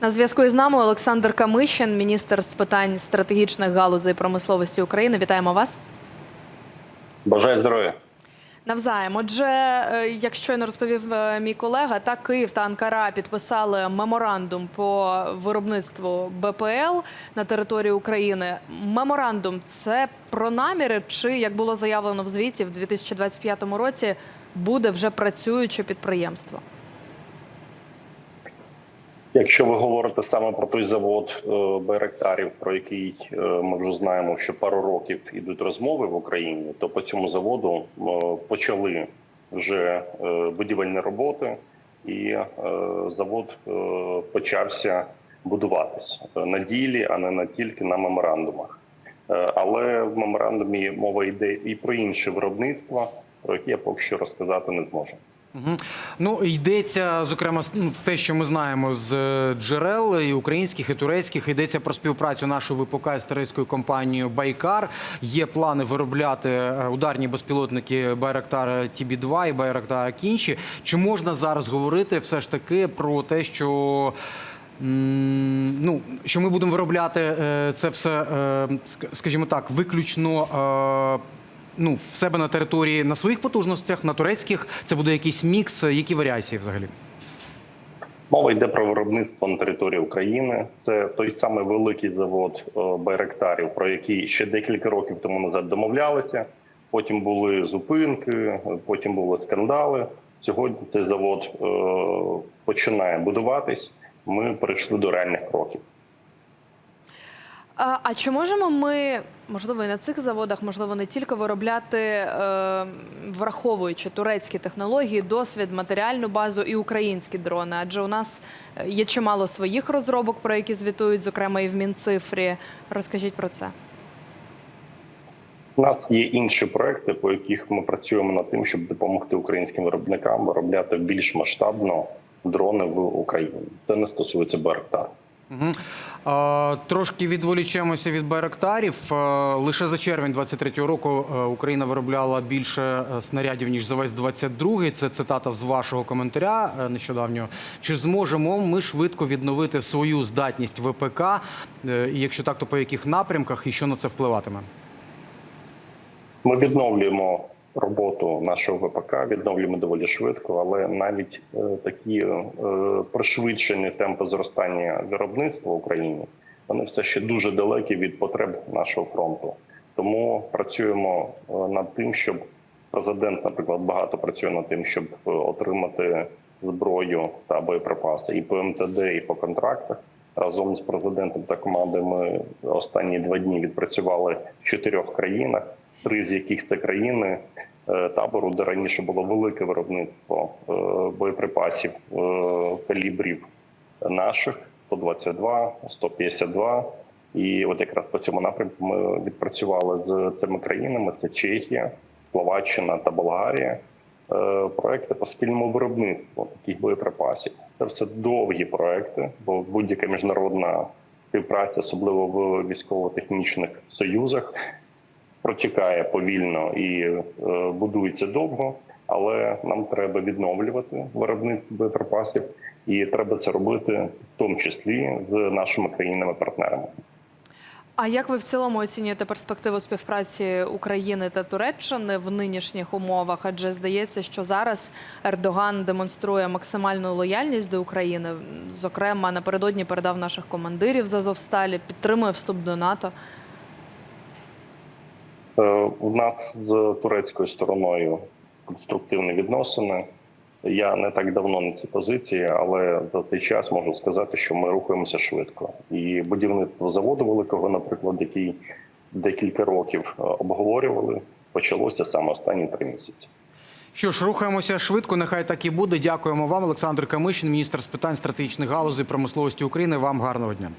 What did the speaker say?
На зв'язку із нами Олександр Камишин, міністр з питань стратегічних галузей промисловості України. Вітаємо вас. Бажаю здоров'я. Навзаєм. Отже, е, як щойно розповів е, мій колега, так Київ та Анкара підписали меморандум по виробництву БПЛ на території України. Меморандум це про наміри, чи як було заявлено в звіті в 2025 році, буде вже працююче підприємство. Якщо ви говорите саме про той завод е, Байрактарів, про який е, ми вже знаємо, що пару років ідуть розмови в Україні, то по цьому заводу е, почали вже будівельні роботи, і завод почався будуватись на ділі, а не на тільки на меморандумах. Але в меморандумі мова йде і про інше виробництво, про яке я поки що розказати не зможу. Угу. Ну йдеться зокрема ну, те, що ми знаємо з е, джерел і українських, і турецьких. Йдеться про співпрацю нашої ВПК з турецькою компанією Байкар. Є плани виробляти е, ударні безпілотники Байрактар TB2 і Байрактар Кінші. Чи можна зараз говорити все ж таки про те, що ну що ми будемо виробляти е, це все, скажімо так, виключно. Ну, в себе на території на своїх потужностях, на турецьких це буде якийсь мікс. Які варіації взагалі? Мова йде про виробництво на території України. Це той самий великий завод е, Байрактарів, про який ще декілька років тому назад домовлялися. Потім були зупинки, потім були скандали. Сьогодні цей завод е, починає будуватись. Ми перейшли до реальних кроків. А, чи можемо ми, можливо, і на цих заводах, можливо, не тільки виробляти, е, враховуючи турецькі технології, досвід, матеріальну базу і українські дрони? Адже у нас е, є чимало своїх розробок, про які звітують, зокрема і в Мінцифрі. Розкажіть про це. У нас є інші проекти, по яких ми працюємо над тим, щоб допомогти українським виробникам виробляти більш масштабно дрони в Україні. Це не стосується Байрактар. Угу. Трошки відволічемося від байрактарів. Лише за червень 23-го року е, Україна виробляла більше е, снарядів ніж за весь 22-й. Це цитата з вашого коментаря е, нещодавнього. Чи зможемо ми швидко відновити свою здатність ВПК? І якщо так, то по яких напрямках і що на це впливатиме? Ми відновлюємо роботу нашого ВПК, відновлюємо доволі швидко, але навіть е, такі е, пришвидшені темпи зростання виробництва в Україні вони все ще дуже далекі від потреб нашого фронту. Тому працюємо е, над тим, щоб президент, наприклад, багато працює над тим, щоб отримати зброю та боєприпаси і по МТД, і по контрактах. Разом з президентом та командою ми останні два дні відпрацювали в чотирьох країнах три з яких це країни табору, де раніше було велике виробництво е, боєприпасів е, калібрів наших 122, 152. І от якраз по цьому напрямку ми відпрацювали з цими країнами: це Чехія, Словаччина та Болгарія. е, Проекти по спільному виробництву таких боєприпасів. Це все довгі проекти, бо будь-яка міжнародна співпраця, особливо в військово-технічних союзах, протікає повільно і е, будується довго, але нам треба відновлювати виробництво боєприпасів, і треба це робити в тому числі з нашими країнами-партнерами. А як ви в цілому оцінюєте перспективу співпраці України та Туреччини в нинішніх умовах? Адже здається, що зараз Ердоган демонструє максимальну лояльність до України. Зокрема, напередодні передав наших командирів з Азовсталі, підтримує вступ до НАТО. Е, У нас з турецькою стороною конструктивні відносини. Я не так давно на цій позиції, але за цей час можу сказати, що ми рухаємося швидко. І будівництво заводу великого, наприклад, який декілька років е, обговорювали, почалося саме останні три місяці. Що ж, рухаємося швидко. Нехай так і буде. Дякуємо вам, Олександр Камишин, міністр з питань стратегічних галузей промисловості України. Вам гарного дня.